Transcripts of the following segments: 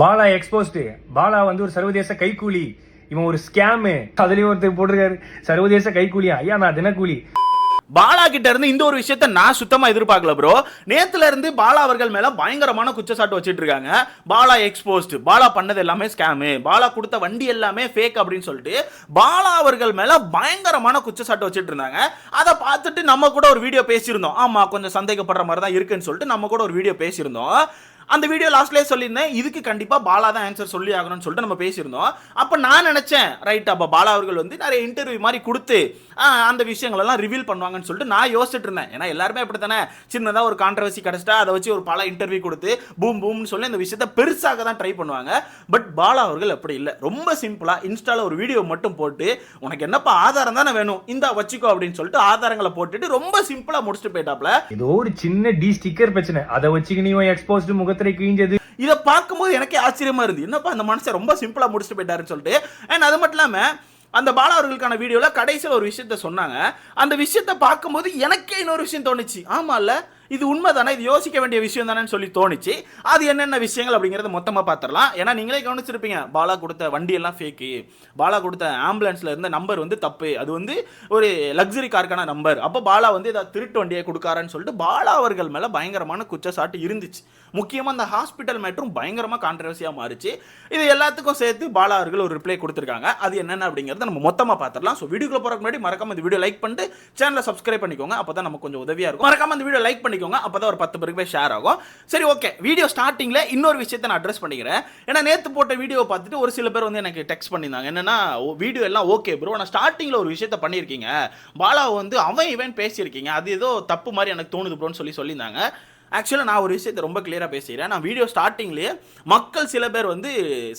Bala exposed Bala வந்து ஒரு சர்வதேச கைக்கூலி. இவன் ஒரு ஸ்கேமு அதுலயும் ஒருத்தர் போட்டிருக்காரு. சர்வதேச கைக்கூலியா? ஐயா நான் தினக்கூலி. பாலா கிட்ட இருந்து இந்த ஒரு விஷயத்த நான் சுத்தமா எதிர்பார்க்கல ப்ரோ நேத்துல இருந்து பாலா அவர்கள் மேல பயங்கரமான குச்சசாட்டு வச்சிட்டு இருக்காங்க. பாலா எக்ஸ்போஸ்ட் பாலா பண்ணது எல்லாமே ஸ்கேமு பாலா கொடுத்த வண்டி எல்லாமே ஃபேக் அப்படின்னு சொல்லிட்டு பாலா அவர்கள் மேல பயங்கரமான குச்சசாட்டு வச்சுட்டு இருந்தாங்க. அதை பார்த்துட்டு நம்ம கூட ஒரு வீடியோ பேசியிருந்தோம். ஆமா கொஞ்சம் சந்தேகப்படுற மாதிரி தான் இருக்குன்னு சொல்லிட்டு நம்ம கூட ஒரு வீடியோ பேசியிருந்தோம். அந்த வீடியோ லாஸ்ட்லேயே சொல்லியிருந்தேன். இதுக்கு கண்டிப்பாக பாலா தான் ஆன்சர் சொல்லி ஆகணும்னு சொல்லிட்டு நம்ம பேசியிருந்தோம். அப்போ நான் நினச்சேன் ரைட் அப்போ பாலா அவர்கள் வந்து நிறைய இன்டர்வியூ மாதிரி கொடுத்து அந்த விஷயங்களெல்லாம் ரிவீல் பண்ணுவாங்கன்னு சொல்லிட்டு நான் யோசிச்சுட்டு இருந்தேன். ஏன்னா எல்லாருமே அப்படி தானே சின்னதாக ஒரு கான்ட்ரவர்சி கிடச்சிட்டா அதை வச்சு ஒரு பல இன்டர்வியூ கொடுத்து பூம் பூம்னு சொல்லி அந்த விஷயத்த பெருசாக தான் ட்ரை பண்ணுவாங்க. பட் பாலா அவர்கள் அப்படி இல்லை. ரொம்ப சிம்பிளாக இன்ஸ்டாவில் ஒரு வீடியோ மட்டும் போட்டு உனக்கு என்னப்பா ஆதாரம் தானே வேணும்? இந்த வச்சுக்கோ அப்படின்னு சொல்லிட்டு ஆதாரங்களை போட்டுட்டு ரொம்ப சிம்பிளாக முடிச்சுட்டு போயிட்டாப்ல. ஏதோ ஒரு சின்ன டி ஸ்டிக்கர் பிரச்சனை. அதை வச்சுக்கு நீ முகத்தை முகத்திரை கிழிஞ்சது? இதை பார்க்கும்போது எனக்கே ஆச்சரியமா இருந்து என்னப்பா அந்த மனுஷன் ரொம்ப சிம்பிளா முடிச்சுட்டு போயிட்டாருன்னு சொல்லிட்டு. அண்ட் அது மட்டும் இல்லாம அந்த பாலா அவர்களுக்கான வீடியோவில் கடைசியில் ஒரு விஷயத்த சொன்னாங்க. அந்த விஷயத்த பார்க்கும்போது எனக்கே இன்னொரு விஷயம் தோணுச்சு. ஆமால்ல? இது உண்மை தானே இது யோசிக்க வேண்டிய விஷயம் தானேன்னு சொல்லி தோணுச்சு. அது என்னென்ன விஷயங்கள் அப்படிங்கிறத மொத்தமாக பார்த்துடலாம் ஏன்னா நீங்களே கவனிச்சிருப்பீங்க பாலா கொடுத்த வண்டி எல்லாம் ஃபேக்கு பாலா கொடுத்த ஆம்புலன்ஸில் இருந்த நம்பர் வந்து தப்பு. அது வந்து ஒரு லக்ஸரி காருக்கான நம்பர் அப்போ பாலா வந்து ஏதாவது திருட்டு வண்டியை கொடுக்காரன்னு சொல்லிட்டு பாலா அவர்கள் மேலே பயங்கரமான குற்றச்சாட்டு இருந்துச்சு. முக்கியமாக அந்த ஹாஸ்பிட்டல் மேட்டரும் பயங்கரமாக கான்ட்ரவர்சியாக மாறுச்சு. இது எல்லாத்துக்கும் சேர்த்து பாலா அவர்கள் ஒரு ரிப்ளை கொடுத்துருக்காங்க. அது என்னென்ன அப்படிங்கிறத நம்ம மொத்தமாக பார்த்துடலாம் ஸோ வீடியோக்குள்ள போகிறக்கு முன்னாடி மறக்காம இந்த வீடியோ லைக் பண்ணிட்டு சேனலை சப்ஸ்கிரைப் பண்ணிக்கோங்க. அப்போ தான் நமக்கு கொஞ்சம் உதவியாக இருக்கும். மறக்காம இந்த வீடியோ லைக் சொல்லிக்கோங்க அப்போ தான் ஒரு பத்து பேருக்கு போய் ஷேர் ஆகும். சரி ஓகே வீடியோ ஸ்டார்டிங்ல இன்னொரு விஷயத்தை நான் அட்ரஸ் பண்ணிக்கிறேன். ஏன்னா நேத்து போட்ட வீடியோ பார்த்துட்டு ஒரு சில பேர் வந்து எனக்கு டெக்ஸ்ட் பண்ணியிருந்தாங்க. என்னன்னா வீடியோ எல்லாம் ஓகே ப்ரோ நான் ஸ்டார்டிங்ல ஒரு விஷயத்த பண்ணியிருக்கீங்க. பாலா வந்து அவன் இவன் பேசியிருக்கீங்க. அது ஏதோ தப்பு மாதிரி எனக்கு தோணுது ப்ரோன்னு சொல்லி சொல்லியிருந்தாங்க. ஆக்சுவலாக நான் ஒரு விஷயத்தை ரொம்ப கிளியராக பேசுகிறேன் நான் வீடியோ ஸ்டார்டிங்லேயே மக்கள் சில பேர் வந்து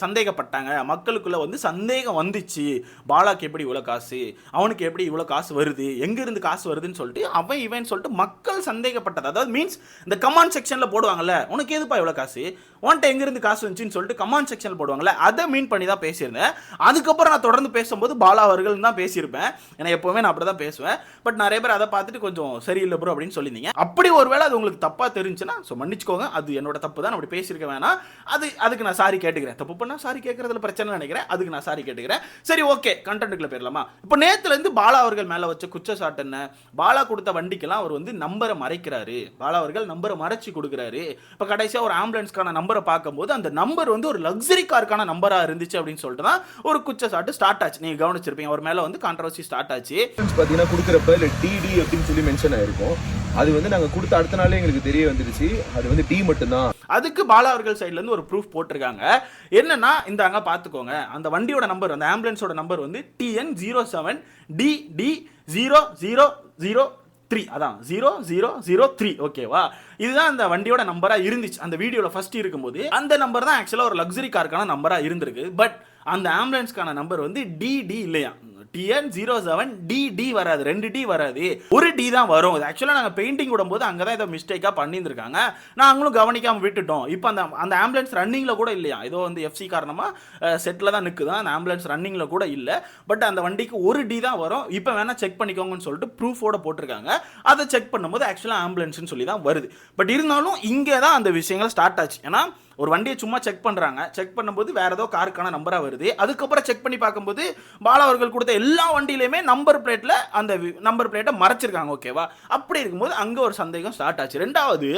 சந்தேகப்பட்டாங்க. மக்களுக்குள்ளே வந்து சந்தேகம் வந்துச்சு. பாலாக்கு எப்படி இவ்வளோ காசு? அவனுக்கு எப்படி இவ்வளோ காசு வருது? எங்கேருந்து காசு வருதுன்னு சொல்லிட்டு அவன் இவன் சொல்லிட்டு மக்கள் சந்தேகப்பட்டது. அதாவது மீன்ஸ் இந்த கமாண்ட் செக்ஷனில் போடுவாங்கல்ல உனக்கு எதுப்பா இவ்வளோ காசு? உன்ட்ட எங்கேருந்து காசு வந்துச்சுன்னு சொல்லிட்டு கமாண்ட் செக்ஷனில் போடுவாங்கல்ல அதை மீன் பண்ணி தான் பேசியிருந்தேன். அதுக்கப்புறம் நான் தொடர்ந்து பேசும்போது பாலா அவர்கள் தான் பேசியிருப்பேன். ஏன்னா எப்போவுமே நான் அப்படி தான் பேசுவேன். பட் நிறைய பேர் அதை பார்த்துட்டு கொஞ்சம் சரியில்லை ப்ரோ அப்படின்னு சொல்லியிருந்தீங்க. அப்படி ஒருவேளை அது உங்களுக்கு தப்பாக தெரிஞ்சுன்னா ஸோ மன்னிச்சுக்கோங்க அது என்னோட தப்பு தான் அப்படி பேசியிருக்க வேணாம். அது அதுக்கு நான் சாரி கேட்டுக்கிறேன். தப்பு பண்ணால் சாரி கேட்கறதுல பிரச்சனை நினைக்கிறேன். அதுக்கு நான் சாரி கேட்டுக்கிறேன். சரி ஓகே கண்டென்ட்டுக்குள்ள போயிடலாமா? இப்போ நேத்துலேருந்து பாலா அவர்கள் மேலே வச்ச குற்றச்சாட்டு என்ன? பாலா கொடுத்த வண்டிக்கெல்லாம் அவர் வந்து நம்பரை மறைக்கிறாரு. பாலா அவர்கள் நம்பரை மறைச்சு கொடுக்குறாரு. இப்போ கடைசியாக ஒரு ஆம்புலன்ஸ்க்கான நம்பரை பார்க்கும்போது அந்த நம்பர் வந்து ஒரு லக்ஸரி காருக்கான நம்பராக இருந்துச்சு அப்படின்னு சொல்லிட்டு தான் ஒரு சாட்டு ஸ்டார்ட் ஆச்சு. நீங்கள் கவனிச்சிருப்பீங்க அவர் மேலே வந்து கான்ட்ரவர்சி ஸ்டார்ட் ஆச்சு. பார்த்தீங்கன்னா கொடுக்குறப்ப இல்லை டிடி அப்படின்னு சொல்லி மென்ஷன் ஆயிருக்கும். அது வந்து நாங்கள் கொடுத்த அடுத்த நாளே எங்களுக்கு தெரிய வந்துருச்சு அது வந்து டி மட்டும்தான். அதுக்கு பாலா அவர்கள் சைடுல இருந்து ஒரு ப்ரூஃப் போட்டிருக்காங்க. என்னன்னா இந்தாங்க பார்த்துக்கோங்க அந்த வண்டியோட நம்பர் அந்த ஆம்புலன்ஸோட நம்பர் வந்து TN zero seven D D zero zero zero three அதான் ஜீரோ ஜீரோ ஜீரோ த்ரீ ஓகேவா இதுதான் அந்த வண்டியோட நம்பராக இருந்துச்சு. அந்த வீடியோவில் ஃபர்ஸ்ட் இருக்கும்போது. அந்த நம்பர் தான் ஆக்சுவலாக ஒரு லக்ஸரி காருக்கான நம்பராக இருந்திருக்கு. பட் அந்த ஆம்புலன்ஸ்க்கான நம்பர் வந்து டிடி இல்லையா TN zero seven D D வராது. ரெண்டு டி வராது. ஒரு டி தான் வரும். இது ஆக்சுவலாக நாங்கள் பெயிண்டிங் விடும்போது அங்கே தான் ஏதோ மிஸ்டேக்காக பண்ணியிருந்திருக்காங்க. நாங்களும் கவனிக்காமல் விட்டுட்டோம். இப்போ அந்த அந்த ஆம்புலன்ஸ் ரன்னிங்கில் கூட இல்லையா? ஏதோ வந்து எஃப்சி காரணமாக செட்டில் தான் நிற்குதான் அந்த ஆம்புலன்ஸ் ரன்னிங்கில் கூட இல்லை. பட் அந்த வண்டிக்கு ஒரு டி தான் வரும். இப்போ வேணால் செக் பண்ணிக்கோங்கன்னு சொல்லிட்டு ப்ரூஃபோட போட்டிருக்காங்க. அதை செக் பண்ணும்போது ஆக்சுவலாக ஆம்புலன்ஸ்னு சொல்லி தான் வருது. பட் இருந்தாலும் இங்கே தான் அந்த விஷயங்கள் ஸ்டார்ட் ஆச்சு. ஏன்னா ஒரு வண்டியை சும்மா செக் பண்ணுறாங்க செக் பண்ணும்போது வேறு ஏதோ காருக்கான நம்பராக வருது. அதுக்கப்புறம் செக் பண்ணி பார்க்கும்போது பாலா அவர்கள் கொடுத்த எல்லா வண்டியிலையுமே நம்பர் பிளேட்டில் அந்த நம்பர் பிளேட்டை மறைச்சிருக்காங்க ஓகேவா அப்படி இருக்கும்போது அங்கே ஒரு சந்தேகம் ஸ்டார்ட் ஆச்சு. ரெண்டாவது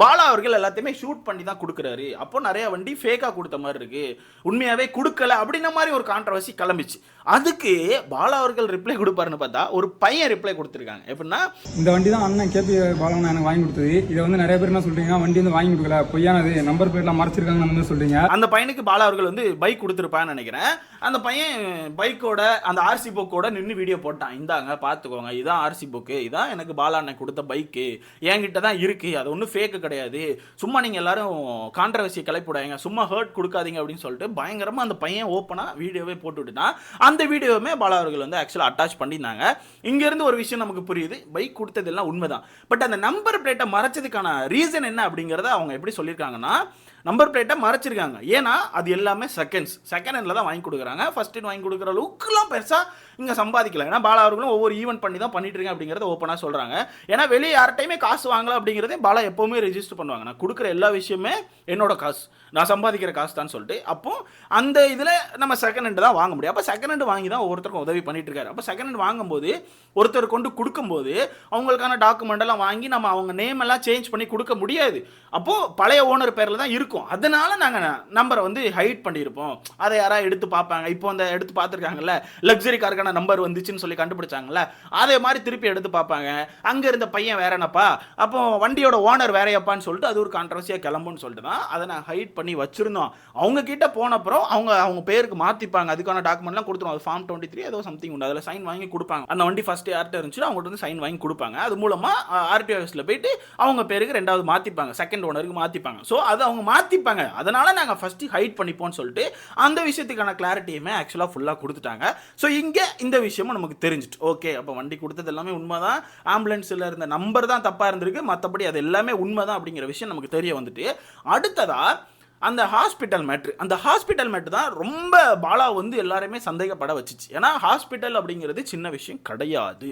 பாலா அவர்கள் எல்லாத்தையுமே ஷூட் பண்ணி தான் கொடுக்குறாரு. அப்போ நிறைய வண்டி ஃபேக்காக கொடுத்த மாதிரி இருக்கு. உண்மையாகவே கொடுக்கல அப்படின்ன மாதிரி ஒரு கான்ட்ரவர்சி கிளம்பிச்சு. அதுக்கு பாலா அவர்கள் ரிப்ளை கொடுப்பாருன்னு பார்த்தா ஒரு பையன் ரிப்ளை கொடுத்துருக்காங்க. எப்படின்னா இந்த வண்டி தான் அண்ணன் கேபி பாலா எனக்கு வாங்கி கொடுத்தது. இதை வந்து நிறைய பேர் என்ன சொல்றீங்க வண்டி வந்து வாங்கி கொடுக்கல. பொய்யானது. நம்பர் பிளேட்லாம் மறைச்சிருக்காங்க வந்து சொல்றீங்க. அந்த பையனுக்கு பாலா அவர்கள் வந்து பைக் கொடுத்துருப்பான்னு நினைக்கிறேன். அந்த பையன் பைக்கோட அந்த ஆர்சி புக்கோட நின்று வீடியோ போட்டான். இந்தாங்க பார்த்துக்கோங்க இதான் ஆர்சி புக்கு இதான் எனக்கு பாலா அண்ணன் கொடுத்த பைக்கு என்கிட்ட தான் இருக்கு. அது ஒன்றும் ஃபேக்கு கிடையாது. சும்மா நீங்கள் எல்லாரும் கான்ட்ரவர்சியை கிளப்பிவிடாங்க சும்மா ஹர்ட் கொடுக்காதீங்க அப்படின்னு சொல்லிட்டு பயங்கரமாக அந்த பையன் ஓப்பனாக வீடியோவே போட்டு விட்டுட்டான். அந்த வீடியோவுமே பாலா அவர்கள் வந்து ஆக்சுவலாக அட்டாச் பண்ணியிருந்தாங்க. இங்கேருந்து ஒரு விஷயம் நமக்கு புரியுது. பைக் கொடுத்ததெல்லாம் உண்மைதான். பட் அந்த நம்பர் பிளேட்டை மறைச்சதுக்கான ரீசன் என்ன அப்படிங்கிறத அவங்க எப்படி சொல்லியிருக்காங்கன்னா நம்பர் பிளேட்டை மறைச்சிருக்காங்க. ஏன்னா அது எல்லாமே செகண்ட்ஸ் செகண்ட் ஹேண்டில் தான் வாங்கி கொடுக்குறாங்க. ஃபர்ஸ்ட் ஹேண்ட் வாங்கி கொடுக்குற அளவுக்குலாம் பெருசாக இங்கே சம்பாதிக்கல. ஏன்னா பாலா அவர்களும் ஒவ்வொரு ஈவெண்ட் பண்ணி தான் பண்ணிட்டு இருக்கேன் அப்படிங்கிறத ஓப்பனாக சொல்கிறாங்க ஏன்னா வெளியே யார்ட்டையுமே காசு வாங்கலாம் அப்படிங்கிறதே பாலா எப்போவுமே ரெஜிஸ்டர் பண்ணுவாங்க. நான் கொடுக்குற எல்லா விஷயமே என்னோட காசு. நான் சம்பாதிக்கிற காசு தான் சொல்லிட்டு. அப்போ அந்த இதில் நம்ம செகண்ட் ஹேண்ட் தான் வாங்க முடியும். அப்போ செகண்ட் ஹேண்ட் வாங்கி தான் ஒருத்தருக்கும் உதவி பண்ணிட்டு இருக்காரு. அப்போ செகண்ட் ஹேண்ட் வாங்கும்போது ஒருத்தர் கொண்டு கொடுக்கும்போது அவங்களுக்கான டாக்குமெண்ட் எல்லாம் வாங்கி நம்ம அவங்க நேம் எல்லாம் சேஞ்ச் பண்ணி கொடுக்க முடியாது. அப்போ பழைய ஓனர் பேரில் தான் இருக்கும். அதனால நாங்கள் நம்பரை வந்து ஹைட் பண்ணியிருப்போம் அதை யாராவது எடுத்து பார்ப்பாங்க. இப்போ அந்த எடுத்து பார்த்துருக்காங்கல்ல லக்ஸரி காருக்கான நம்பர் வந்துச்சுன்னு சொல்லி கண்டுபிடிச்சாங்கல்ல அதே மாதிரி திருப்பி எடுத்து பார்ப்பாங்க. அங்கே இருந்த பையன் வேற என்னப்பா? அப்போ வண்டியோட ஓனர் வேறையப்பான்னு சொல்லிட்டு அது ஒரு கான்ட்ரவர்சியாக கிளம்புன்னு சொல்லிட்டு தான் அதை நான் ஹைட் பண்ணி வச்சுருந்தோம். அவங்க கிட்ட போன அப்புறம் அவங்க அவங்க பேருக்கு மாற்றிப்பாங்க அதுக்கான டாக்குமெண்ட்லாம் கொடுத்துருவோம் அது ஃபார்ம் டுவெண்ட்டி த்ரீ ஏதோ சம்திங் உண்டு. அதில் சைன் வாங்கி கொடுப்பாங்க. அந்த வண்டி ஃபஸ்ட்டு யார்கிட்ட இருந்துச்சு அவங்கள்ட்ட வந்து சைன் வாங்கி கொடுப்பாங்க. அது மூலமாக ஆர்டிஓ ஆஃபீஸில் போயிட்டு அவங்க பேருக்கு ரெண்டாவது மாற்றிப்பாங்க செகண்ட் ஓனருக்கு மாற்றிப்பாங்க ஸோ அது அவங்க மாற்றிப்பாங்க அதனால் நாங்கள் ஃபஸ்ட்டு ஹைட் பண்ணிப்போம்னு சொல்லிட்டு அந்த விஷயத்துக்கான கிளாரிட்டியுமே ஆக்சுவலாக ஃபுல்லாக கொடுத்துட்டாங்க. ஸோ இங்கே இந்த விஷயமும் நமக்கு தெரிஞ்சிட்டு ஓகே அப்போ வண்டி கொடுத்தது எல்லாமே உண்மை தான் ஆம்புலன்ஸில் இருந்த நம்பர் தான் தப்பாக இருந்திருக்கு. மற்றபடி அது எல்லாமே உண்மை தான் அப்படிங்கிற விஷயம் நமக்கு தெரிய வந்துட்டு. அடுத்ததாக அந்த ஹாஸ்பிட்டல் மேட்ரு அந்த ஹாஸ்பிட்டல் மேட்ரு தான் ரொம்ப பாலா வந்து எல்லாருமே சந்தேகப்பட வச்சுச்சு. ஏன்னா ஹாஸ்பிட்டல் அப்படிங்கிறது சின்ன விஷயம் கிடையாது.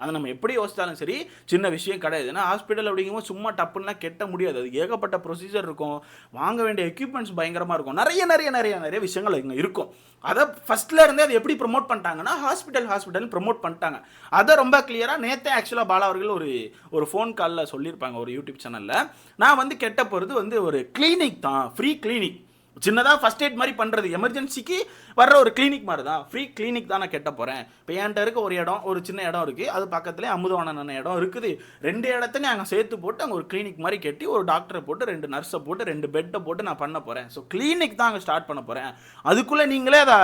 அதை நம்ம எப்படி யோசித்தாலும் சரி சின்ன விஷயம் கிடையாது. ஏன்னா ஹாஸ்பிட்டல் அப்படிங்கும்போது சும்மா டப்புன்னா கெட்ட முடியாது. அது ஏகப்பட்ட ப்ரொசீஜர் இருக்கும். வாங்க வேண்டிய எக்யூப்மெண்ட்ஸ் பயங்கரமாக இருக்கும். நிறைய நிறைய நிறைய நிறைய விஷயங்கள் இங்கே இருக்கும். அதை ஃபர்ஸ்ட்ல இருந்தே அதை எப்படி ப்ரொமோட் பண்ணிட்டாங்கன்னா ஹாஸ்பிட்டல் ஹாஸ்பிட்டல் ப்ரொமோட் பண்ணிட்டாங்க. அதை ரொம்ப கிளியராக நேற்றே ஆக்சுவலாக பாலா அவர்கள் ஒரு ஒரு ஃபோன் காலில் சொல்லியிருப்பாங்க ஒரு யூடியூப் சேனலில் நான் வந்து கெட்ட போகிறது வந்து ஒரு கிளினிக் தான் ஃப்ரீ கிளினிக் சின்னதாக ஃபர்ஸ்ட் எய்ட் மாதிரி பண்ணுறது எமர்ஜென்சிக்கு வர்ற ஒரு கிளினிக் மாதிரி தான் ஃப்ரீ கிளினிக் தான் நான் கெட்ட போகிறேன் இப்போ என்கிட்ட இருக்க ஒரு இடம் ஒரு சின்ன இடம் இருக்குது அது பக்கத்துலேயே அமுதவானன் இடம் இருக்குது. ரெண்டு இடத்தையும் அங்கே சேர்த்து போட்டு அங்கே ஒரு கிளினிக் மாதிரி கட்டி ஒரு டாக்டரை போட்டு ரெண்டு நர்ஸை போட்டு ரெண்டு பெட்டை போட்டு நான் பண்ண போகிறேன் ஸோ கிளினிக் தான் அங்கே ஸ்டார்ட் பண்ண போகிறேன் அதுக்குள்ளே நீங்களே அதை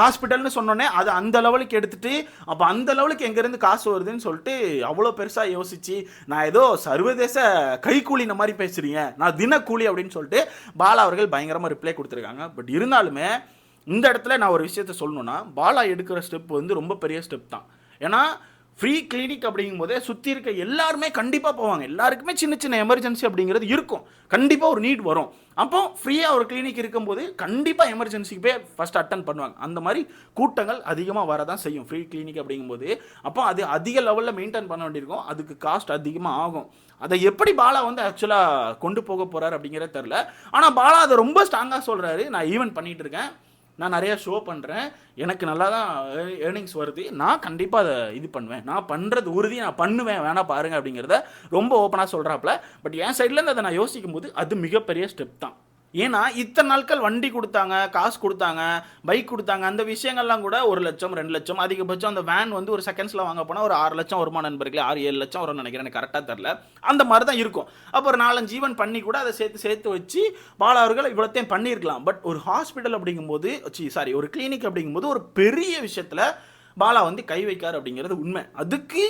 ஹாஸ்பிட்டல்னு சொன்னோன்னே அது அந்த லெவலுக்கு எடுத்துகிட்டு அப்போ அந்த லெவலுக்கு எங்கேருந்து காசு வருதுன்னு சொல்லிட்டு அவ்வளோ பெருசாக யோசிச்சு நான் ஏதோ சர்வதேச கைக்கூலின மாதிரி பேசுகிறீங்க நான் தினக்கூலி அப்படின்னு சொல்லிட்டு பாலா அவர்கள் பயங்கரமாக ரிப்ளை கொடுத்துருக்காங்க. பட் இருந்தாலுமே இந்த இடத்துல நான் ஒரு விஷயத்த சொல்லணும்னா பாலா எடுக்கிற ஸ்டெப் வந்து ரொம்ப பெரிய ஸ்டெப் தான். ஏன்னா ஃப்ரீ கிளினிக் அப்படிங்கும்போதே சுற்றி இருக்க எல்லாருமே கண்டிப்பாக போவாங்க. எல்லாருக்குமே சின்ன சின்ன எமர்ஜென்சி அப்படிங்கிறது இருக்கும். கண்டிப்பாக ஒரு நீட் வரும். அப்போ ஃப்ரீயாக ஒரு கிளினிக் இருக்கும்போது கண்டிப்பாக எமர்ஜென்சிக்கு போய் ஃபஸ்ட் அட்டன் பண்ணுவாங்க. அந்த மாதிரி கூட்டங்கள் அதிகமாக வரதான் செய்யும். ஃப்ரீ கிளினிக் அப்படிங்கும்போது அப்போ அது அதிக லெவலில் மெயின்டைன் பண்ண வேண்டியிருக்கும். அதுக்கு காஸ்ட் அதிகமாக ஆகும். அதை எப்படி பாலா வந்து ஆக்சுவலாக கொண்டு போக போகிறார் அப்படிங்கிறத தெரில ஆனால் பாலா அதை ரொம்ப ஸ்ட்ராங்காக சொல்கிறாரு நான் ஈவெண்ட் பண்ணிகிட்டு இருக்கேன். நான் நிறைய ஷோ பண்ணுறேன் எனக்கு நல்லா தான் ஏர்னிங்ஸ் வருது. நான் கண்டிப்பாக அதை இது பண்ணுவேன். நான் பண்ணுறது உறுதி நான் பண்ணுவேன். வேணா பாருங்க அப்படிங்கிறத ரொம்ப ஓப்பனாக சொல்கிறாப்புல பட் என் சைட்லேருந்து அதை நான் யோசிக்கும் போது அது மிகப்பெரிய ஸ்டெப் தான். ஏன்னா இத்தனை நாட்கள் வண்டி கொடுத்தாங்க காசு கொடுத்தாங்க பைக் கொடுத்தாங்க அந்த விஷயங்கள்லாம் கூட ஒரு லட்சம் ரெண்டு லட்சம் அதிகபட்சம் அந்த வேன் வந்து ஒரு செகண்ட்ஸில் வாங்க போனால் ஒரு ஆறு லட்சம் வருமா நண்பர்களே? ஆறு ஏழு லட்சம் வரும்னு நினைக்கிறேன் எனக்கு கரெக்டாக தெரில அந்த மாதிரி தான் இருக்கும். அப்போ ஒரு நாலஞ்சு ஈவன் பண்ணி கூட அதை சேர்த்து சேர்த்து வச்சு பாலா அவர்கள் இவ்வளோத்தையும் பண்ணியிருக்கலாம். பட் ஒரு ஹாஸ்பிட்டல் அப்படிங்கும்போது சாரி ஒரு கிளினிக் அப்படிங்கும்போது ஒரு பெரிய விஷயத்தில் பாலா வந்து கை வைக்கார் அப்படிங்கிறது உண்மை. அதுக்கு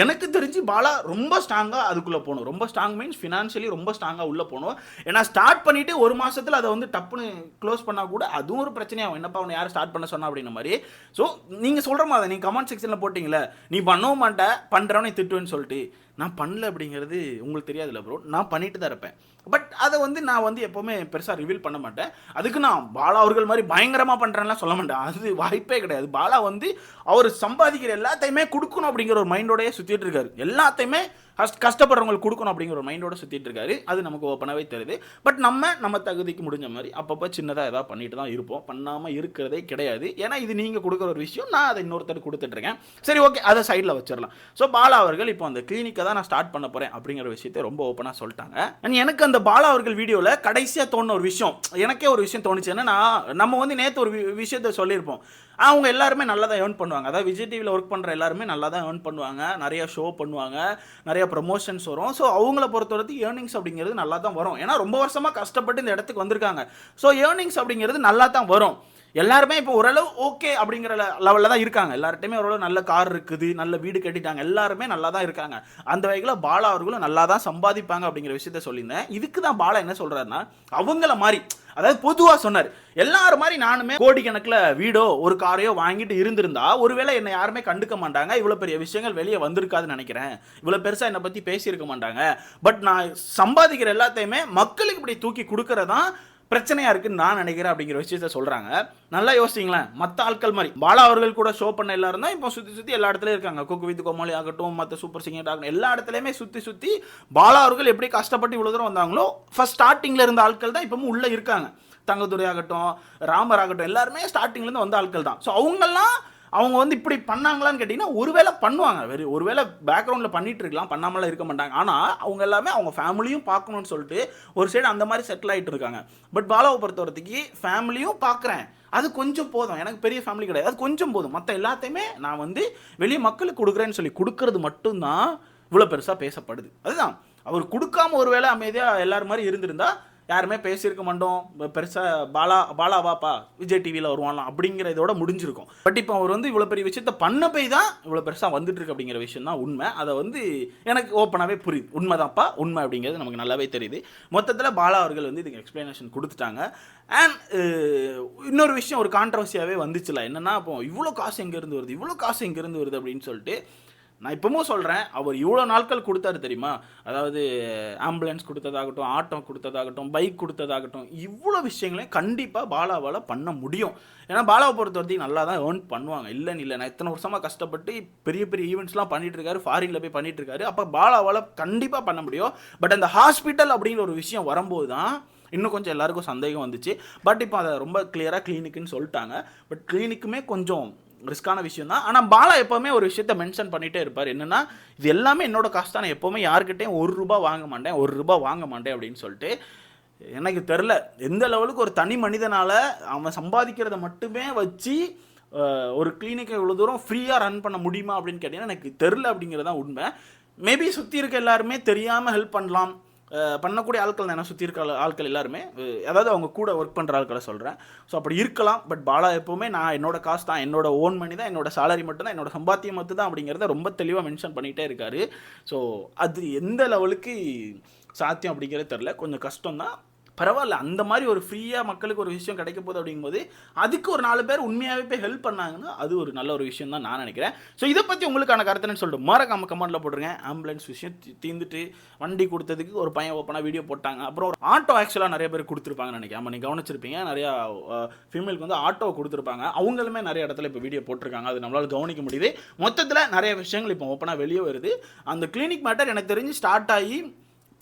எனக்கு தெரிஞ்சு பாலா ரொம்ப ஸ்ட்ராங்காக அதுக்குள்ளே போகணும். ரொம்ப ஸ்ட்ராங் மீன்ஸ் ஃபினான்ஷியலி ரொம்ப ஸ்ட்ராங்காக உள்ளே போகணும். ஏன்னா ஸ்டார்ட் பண்ணிவிட்டு ஒரு மாதத்தில் அதை வந்து டப்புன்னு க்ளோஸ் பண்ணால் கூட அதுவும் ஒரு பிரச்சனையாகும் என்னப்பா அவனை யார் ஸ்டார்ட் பண்ண சொன்னா அப்படின்ற மாதிரி. ஸோ நீங்கள் சொல்கிற மாதிரி நீங்கள் கமெண்ட் செக்ஷனில் போட்டிங்களே நீ பண்ணவும் மாட்ட பண்ணுறவனே திட்டுவேன்னு சொல்லிட்டு. நான் பண்ணல அப்படிங்கிறது உங்களுக்கு தெரியாதுல்ல ப்ரோ நான் பண்ணிட்டு தான் இருப்பேன். பட் அதை வந்து நான் வந்து எப்போவுமே பெருசாக ரிவீல் பண்ண மாட்டேன். அதுக்கு நான் பாலா அவர்கள் மாதிரி பயங்கரமாக பண்ணுறேன்லாம் சொல்ல மாட்டேன். அது வாய்ப்பே கிடையாது. பாலா வந்து அவர் சம்பாதிக்கிற எல்லாத்தையுமே கொடுக்கணும் அப்படிங்கிற ஒரு மைண்டோடயே சுற்றிட்டு இருக்காரு. எல்லாத்தையுமே கஷ்டப்படுறவங்களுக்கு கொடுக்கணும் அப்படிங்கிற ஒரு மைண்டோட சுற்றிட்டு இருக்காரு. அது நமக்கு ஓப்பனாகவே தெரியுது. பட் நம்ம நம்ம தகுதிக்கு முடிஞ்ச மாதிரி அப்பப்போ சின்னதாக ஏதாவது பண்ணிட்டு தான் இருப்போம். பண்ணாமல் இருக்கிறதே கிடையாது. ஏன்னா இது நீங்கள் கொடுக்குற ஒரு விஷயம். நான் அதை இன்னொருத்தர் கொடுத்துட்ருக்கேன் சரி ஓகே அதை சைடில் வச்சிடலாம். ஸோ பாலா அவர்கள் இப்போ அந்த கிளினிக்கை தான் நான் ஸ்டார்ட் பண்ண போகிறேன் அப்படிங்கிற விஷயத்தை ரொம்ப ஓப்பனாக சொல்லிட்டாங்க. அண்ட் எனக்கு அந்த பாலா அவர்கள் வீடியோவில் கடைசியாக தோணுன ஒரு விஷயம் எனக்கே ஒரு விஷயம் தோணுச்சு. என்னன்னா நம்ம வந்து நேற்று ஒரு வி- விஷயத்த சொல்லியிருப்போம். அவங்க எல்லாருமே நல்லா தான் ஏர்ன் பண்ணுவாங்க. அதாவது விஜய் டிவியில் ஒர்க் பண்ணுற எல்லாருமே நல்லா தான் ஏர்ன் பண்ணுவாங்க. நிறைய ஷோ பண்ணுவாங்க. நிறைய ப்ரொமோஷன்ஸ் வரும். ஸோ அவங்கள பொறுத்தவரைக்கும் ஏர்னிங்ஸ் அப்படிங்கிறது நல்லா தான் வரும். ஏன்னா ரொம்ப வருஷமாக கஷ்டப்பட்டு இந்த இடத்துக்கு வந்திருக்காங்க. ஸோ ஏர்னிங்ஸ் அப்படிங்கிறது நல்லா தான் வரும். எல்லாருமே இப்போ ஓரளவு ஓகே அப்படிங்கிற லெவலில் தான் இருக்காங்க. எல்லார்ட்டையுமே ஓரளவு நல்ல கார் இருக்குது நல்ல வீடு கட்டிட்டாங்க. எல்லாருமே நல்லா தான் இருக்காங்க. அந்த வகையில் பாலா அவர்களும் நல்லா தான் சம்பாதிப்பாங்க அப்படிங்கிற விஷயத்த சொல்லியிருந்தேன். இதுக்கு தான் பாலா என்ன சொல்கிறாருன்னா அவங்கள மாதிரி அதாவது பொதுவா சொன்னார் எல்லாரும் மாதிரி நானுமே கோடிக்கணக்கில் வீடோ ஒரு காரையோ வாங்கிட்டு இருந்திருந்தா ஒருவேளை என்னை யாருமே கண்டுக்க மாட்டாங்க இவ்வளோ பெரிய விஷயங்கள் வெளியே வந்திருக்காதுன்னு நினைக்கிறேன். இவ்வளோ பெருசாக என்னை பற்றி பேசியிருக்க மாட்டாங்க. பட் நான் சம்பாதிக்கிற எல்லாத்தையுமே மக்களுக்கு இப்படி தூக்கி கொடுக்கறதான் பிரச்சனையாக இருக்குன்னு நான் நினைக்கிறேன் அப்படிங்கிற விஷயத்த சொல்கிறாங்க நல்லா யோசிங்களேன் மற்ற ஆட்கள் மாதிரி. பாலா அவர்கள் கூட ஷோ பண்ண எல்லாரும் தான் இப்போ சுற்றி சுற்றி எல்லா இடத்துலையும் இருக்காங்க. குக்கு வித் கோமாளி ஆகட்டும் மற்ற சூப்பர் சிங்கர் ஆகட்டும் எல்லா இடத்துலையுமே சுற்றி சுற்றி பாலா அவர்கள் எப்படி கஷ்டப்பட்டு இவ்வளோ தூரம் வந்தாங்களோ ஃபர்ஸ்ட் ஸ்டார்டிங்கில் இருந்த ஆட்கள் தான் இப்போவும் உள்ளே இருக்காங்க. தங்கதுரை ஆகட்டும் ராமர் ஆகட்டும் எல்லாருமே ஸ்டார்டிங்லேருந்து வந்த ஆட்கள் தான். ஸோ அவங்கெல்லாம் அவங்க வந்து இப்படி பண்ணாங்களான்னு கேட்டிங்கன்னா ஒருவேளை பண்ணுவாங்க. வெறும் ஒருவேளை பேக்ரவுண்டில் பண்ணிட்டு இருக்கலாம் பண்ணாமலாம் இருக்க மாட்டாங்க. ஆனால் அவங்க எல்லாமே அவங்க ஃபேமிலியும் பார்க்கணும்னு சொல்லிட்டு ஒரு சைடு அந்த மாதிரி செட்டில் ஆகிட்டு இருக்காங்க. பட் பாலாவை பொறுத்தவரத்துக்கு ஃபேமிலியும் பார்க்குறேன். அது கொஞ்சம் போதும். எனக்கு பெரிய ஃபேமிலி கிடையாது. அது கொஞ்சம் போதும். மற்ற எல்லாத்தையுமே நான் வந்து வெளியே மக்களுக்கு கொடுக்குறேன்னு சொல்லி கொடுக்கறது மட்டும்தான் இவ்வளோ பெருசாக பேசப்படுது. அதுதான். அவர் கொடுக்காம ஒருவேளை அமைதியாக எல்லாரும் மாதிரி இருந்திருந்தால் யாருமே பேசியிருக்க மாட்டோம். பெருசாக பாலா பாலா வாப்பா விஜய் டிவியில் வருவான்லாம் அப்படிங்கிற இதோட முடிஞ்சிருக்கும். பட் இப்போ அவர் வந்து இவ்வளோ பெரிய விஷயத்த பண்ண போய் தான் இவ்வளோ பெருசாக வந்துட்டு இருக்கு அப்படிங்கிற விஷயம் தான் உண்மை. அதை வந்து எனக்கு ஓப்பனாகவே புரியுது. உண்மைதான்ப்பா உண்மை அப்படிங்கிறது நமக்கு நல்லாவே தெரியுது. மொத்தத்தில் பாலா அவர்கள் வந்து இதுக்கு எக்ஸ்ப்ளனேஷன் கொடுத்துட்டாங்க. அண்ட் இன்னொரு விஷயம் ஒரு கான்ட்ரவர்சியாகவே வந்துச்சுல. என்னென்னா இப்போ இவ்வளோ காசு எங்கேருந்து வருது? இவ்வளோ காசு எங்கேருந்து வருது அப்படின்னு சொல்லிட்டு நான் இப்பவும் சொல்கிறேன் அவர் இவ்வளோ நாட்கள் கொடுத்தாரு தெரியுமா? அதாவது ஆம்புலன்ஸ் கொடுத்ததாகட்டும் ஆட்டோ கொடுத்ததாகட்டும் பைக் கொடுத்ததாகட்டும் இவ்வளோ விஷயங்களையும் கண்டிப்பாக பாலாவால் பண்ண முடியும். ஏன்னா பாலாவை பொறுத்த வரைக்கும் நல்லா தான் ஏர்ன் பண்ணுவாங்க. இல்லைன்னு இல்லை நான் இத்தனை வருஷமாக கஷ்டப்பட்டு பெரிய பெரிய ஈவெண்ட்ஸ்லாம் பண்ணிட்டு இருக்காரு ஃபாரினில் போய் பண்ணிட்டு இருக்காரு. அப்போ பாலாவால் கண்டிப்பாக பண்ண முடியும். பட் அந்த ஹாஸ்பிட்டல் அப்படிங்கிற ஒரு விஷயம் வரும்போது தான் இன்னும் கொஞ்சம் எல்லாருக்கும் சந்தேகம் வந்துச்சு. பட் இப்போ அதை ரொம்ப கிளியராக கிளினிக்குன்னு சொல்லிட்டாங்க. பட் கிளினிக்குமே கொஞ்சம் ரிஸ்கான விஷயம் தான் ஆனால் பாலா எப்போவுமே ஒரு விஷயத்த மென்ஷன் பண்ணிகிட்டே இருப்பார். என்னென்னா இது எல்லாமே என்னோட காசு தான். நான் எப்போவுமே யாருக்கிட்டையும் ஒரு ரூபா வாங்க மாட்டேன். ஒரு ரூபா வாங்க மாட்டேன் அப்படின்னு சொல்லிட்டு எனக்கு தெரில எந்த லெவலுக்கு ஒரு தனி மனிதனால் அவன் சம்பாதிக்கிறத மட்டுமே வச்சு ஒரு கிளினிக்கை இவ்வளோ தூரம் ஃப்ரீயாக ரன் பண்ண முடியுமா அப்படின்னு கேட்டிங்கன்னா எனக்கு தெரில அப்படிங்கிறது தான் உண்மை. மேபி சுற்றி இருக்க எல்லாருமே தெரியாமல் ஹெல்ப் பண்ணலாம். பண்ணக்கூடிய ஆட்கள் நான் சுற்றி இருக்க ஆட்கள் எல்லாருமே அதாவது அவங்க கூட ஒர்க் பண்ணுற ஆட்களை சொல்கிறேன் ஸோ அப்படி இருக்கலாம் பட் பாலா எப்போவுமே நான் என்னோட காசு தான் என்னோட ஓன் மணி தான் என்னோட சேலரி மட்டும்தான் என்னோட சம்பாத்தியம் மட்டும் தான் அப்படிங்கிறத ரொம்ப தெளிவாக மென்ஷன் பண்ணிகிட்டே இருக்காரு. ஸோ அது எந்த லெவலுக்கு சாத்தியம் அப்படிங்கிறது தெரில கொஞ்சம் கஷ்டம் தான் பரவாயில்ல அந்த மாதிரி ஒரு ஃப்ரீயாக மக்களுக்கு ஒரு விஷயம் கிடைக்க போகுது அப்படிங்கும்போது அதுக்கு ஒரு நாலு பேர் உண்மையாகவே போய் ஹெல்ப் பண்ணாங்கன்னா அது ஒரு நல்ல ஒரு விஷயம் தான் நான் நினைக்கிறேன். ஸோ இதை பற்றி உங்களுக்கான கருத்துன்னு சொல்லிட்டு மறக்காம கமெண்ட்டில் போட்டுருங்க. ஆம்புலன்ஸ் விஷயம் தீந்துட்டு வண்டி கொடுத்ததுக்கு ஒரு பையன் ஓப்பனாக வீடியோ போட்டாங்க. அப்புறம் ஒரு ஆட்டோ ஆக்சுவலாக நிறைய பேர் கொடுத்துருப்பாங்கன்னு நினைக்கிறேன். ஆமாம் நீங்கள் கவனிச்சிருப்பீங்க. நிறையா ஃபீமேலுக்கு வந்து ஆட்டோ கொடுத்துருப்பாங்க. அவங்களுமே நிறைய இடத்துல இப்போ வீடியோ போட்டிருக்காங்க. அது நம்மளால் கவனிக்க முடியுது. மொத்தத்தில் நிறைய விஷயங்கள் இப்போ ஓப்பனாக வெளியே வருது. அந்த கிளினிக் மேட்டர் எனக்கு தெரிஞ்சு ஸ்டார்ட் ஆகி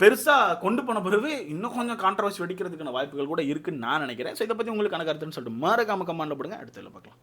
பெருசாக கொண்டு போன பிறகு இன்னும் கொஞ்சம் கான்ட்ரவர்சி வெடிக்கிறதுக்கான வாய்ப்புகள் கூட இருக்குன்னு நான் நினைக்கிறேன். ஸோ இதை பற்றி உங்களுக்கு கருத்துன்னு சொல்லிட்டு மறக்காம கமெண்ட்ல போடுங்க. அடுத்ததில் பார்க்கலாம்.